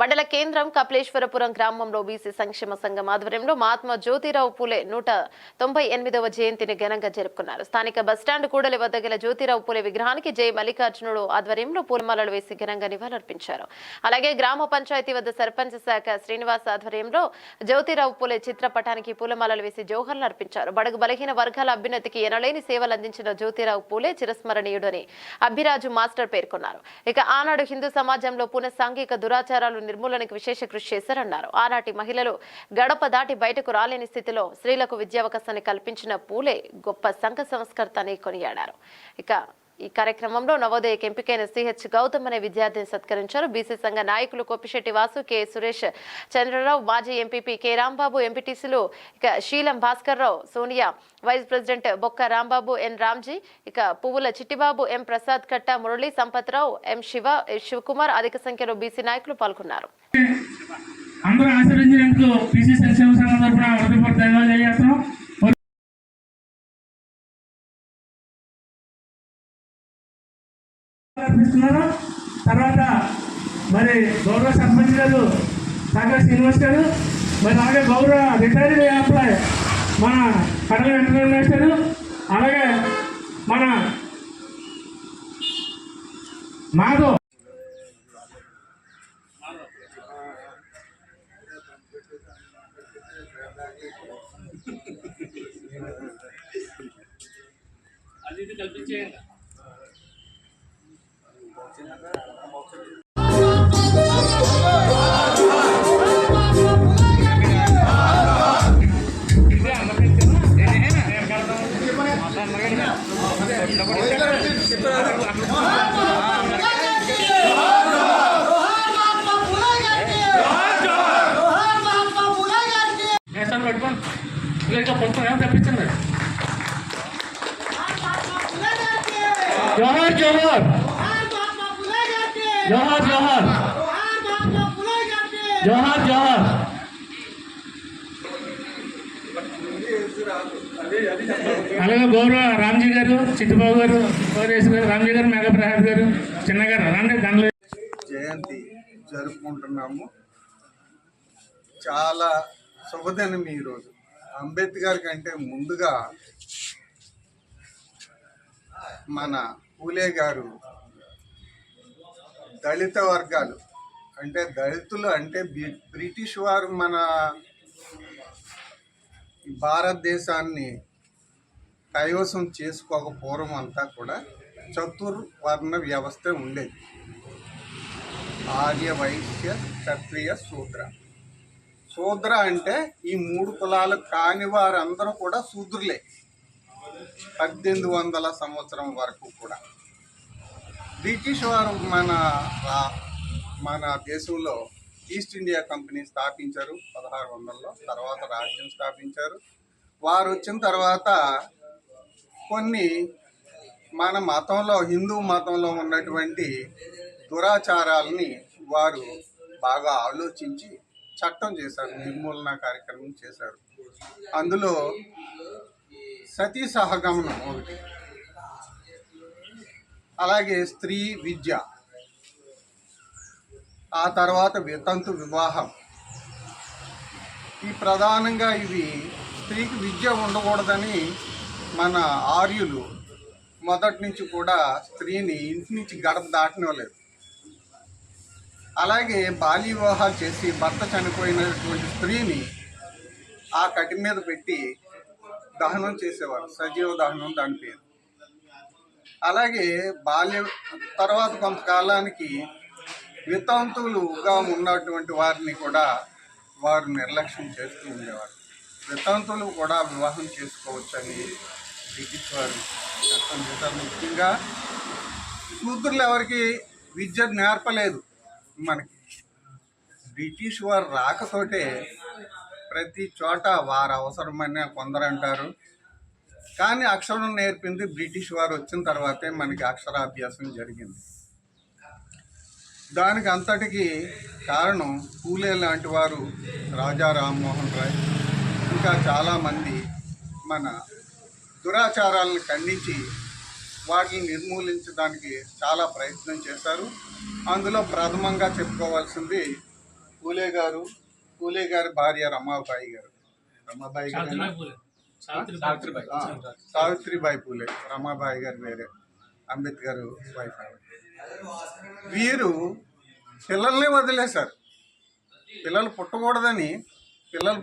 మండల కేంద్రం కపిలేశ్వరపురం గ్రామంలో బీసీ సంక్షేమ సంఘం ఆధ్వర్యంలో మహాత్మా జ్యోతిరావు పూలే నూట తొంభై ఎనిమిదవ జయంతిని ఘనంగా జరుపుకున్నారు. స్థానిక బస్టాండ్ కూడలి వద్ద గల జ్యోతిరావు పూలే విగ్రహానికి జై మల్లికార్జునుడు ఆధ్వర్యంలో పూలమాలలు వేసి ఘనంగా నివాళులర్పించారు. అలాగే గ్రామ పంచాయతీ వద్ద సర్పంచ్ శాఖ శ్రీనివాస్ ఆధ్వర్యంలో జ్యోతిరావు పూలే చిత్రపటానికి పూలమాలలు వేసి జోహర్లు అర్పించారు బడుగు బలహీన వర్గాల అభ్యున్నతికి ఎనలేని సేవలు అందించిన జ్యోతిరావు పూలే చిరస్మరణీయుడని అభిరాజు మాస్టర్ పేర్కొన్నారు. ఇక ఆనాడు హిందూ సమాజంలో పునః సాంఘిక దురాచారాలు నిర్మూలనకు విశేష కృషి చేశారన్నారు. ఆనాటి మహిళలు గడప దాటి బయటకు రాలేని స్థితిలో స్త్రీలకు విద్యావకాశాన్ని కల్పించిన పూలే గొప్ప సంఘ సంస్కర్త అని కొనియాడారు. ఇక ఈ కార్యక్రమంలో నవోదయకి ఎంపికైన సిహెచ్ గౌతమ్ అనే విద్యార్థిని సత్కరించారు. బీసీ సంఘ నాయకులు కోపిశెట్టి వాసు కె సురేష్ చంద్రరావు మాజీ ఎంపీపీ కె రాంబాబు ఎంపీటీసీలు ఇక Seelam Bhaskar Rao Sonia vice president Bokka Rambabu N Ramji ఇక పువ్వుల చిట్టిబాబు ఎం ప్రసాద్ కట్ట మురళి సంపత్రావు ఎం శివ శివకుమార్ అధిక సంఖ్యలో బీసీ నాయకులు పాల్గొన్నారు. అందరూ ఆశీర్వదించినందుకు బీసీ సంక్షేమ సంఘం తరఫున హృదయపూర్వక ధన్యవాదాలు అర్పిస్తున్నారు తర్వాత మరి గౌరవ సర్పంచ్ గారు సాగర్ శ్రీనివాస్ గారు మరి అలాగే గౌరవ రిటైర్డ్ ఎంప్లాయ్ మన కడల వెంకటరమేష్ గారు అలాగే మన మాధవ్. అది ఇది కల్పించేయండి. నేస్తాను పెట్టుకోండి ఇలా ఇంకా పొందుతాం ఏమో తెప్పించండి జోహార్ జోహార్ జోహార్ జోహార్. జోహార్ జోహార్. అలాగే గౌరవ రామ్జీ గారు చిట్టుబాబు గారు గౌరేష్ గారు రామ్జీ గారు మేఘ ప్రసాద్ గారు చిన్న గారు రండి గంటలు జయంతి జరుపుకుంటున్నాము. చాలా శుభదినం ఈరోజు అంబేద్కర్ కంటే ముందుగా మన పూలే గారు దళిత వర్గాలు. అంటే దళితులు అంటే బ్రిటిష్ వారు మన భారతదేశాన్ని కైవసం చేసుకోక పూర్వం అంతా కూడా చతుర్వర్ణ వ్యవస్థ ఉండేది. ఆర్య వైశ్య క్షత్రియ శూద్ర. శూద్ర అంటే ఈ మూడు కులాలు కాని వారందరూ కూడా శూద్రులే. పద్దెనిమిది వందల సంవత్సరం వరకు కూడా. బ్రిటిష్ వారు మన రా- మన దేశంలో ఈస్ట్ ఇండియా కంపెనీ స్థాపించారు పదహారు వందల్లో తర్వాత రాజ్యం స్థాపించారు. వారు వచ్చిన తర్వాత కొన్ని మన మతంలో హిందూ మతంలో ఉన్నటువంటి దురాచారాలని వారు బాగా ఆలోచించి చట్టం చేశారు నిర్మూలన కార్యక్రమం చేశారు. అందులో సతీ సహగమనం ఒకటి. అలాగే స్త్రీ విద్య. ఆ తర్వాత వితంతు వివాహం. ఈ ప్రధానంగా ఇవి స్త్రీకి విద్య ఉండకూడదని మన ఆర్యులు మొదటి నుంచి కూడా స్త్రీని ఇంటి నుంచి గడప దాటనివ్వలేదు. అలాగే బాల్య వివాహాలు చేసి భర్త చనిపోయినటువంటి స్త్రీని ఆ కటి మీద పెట్టి దహనం చేసేవారు. సజీవ దహనం దాని పేరు. అలాగే బాల్య తర్వాత కొంతకాలానికి వితంతులుగా ఉన్నటువంటి వారిని కూడా వారు నిర్లక్ష్యం చేస్తూ ఉండేవారు. వితంతులు కూడా వివాహం చేసుకోవచ్చని బ్రిటిష్ వారు చట్టం చేశారు ముఖ్యంగా కూతుర్లు ఎవరికి విద్య నేర్పలేదు మనకి. బ్రిటిష్ వారు రాకతోటే ప్రతి చోట వారు అవసరమని కొందరు అంటారు కానీ అక్షరం నేర్పింది బ్రిటిష్ వారు వచ్చిన తర్వాతే మనకి అక్షరాభ్యాసం జరిగింది. దానికి అంతటికి కారణం పూలే లాంటి వారు రాజా రామ్మోహన్ రాయ్. ఇంకా చాలామంది మన దురాచారాలను ఖండించి వాటిని నిర్మూలించడానికి చాలా ప్రయత్నం చేశారు. అందులో ప్రథమంగా చెప్పుకోవాల్సింది పూలే గారు పూలే గారి భార్య రమాబాయి గారు. రమాబాయి గారు సావిత్రిబాయి పూలే. రమాబాయి గారు వేరే అంబేద్కర్ వైఫ్. వీరు పిల్లల్ని వదిలేశారు. పిల్లలు పుట్టకూడదని పిల్లలు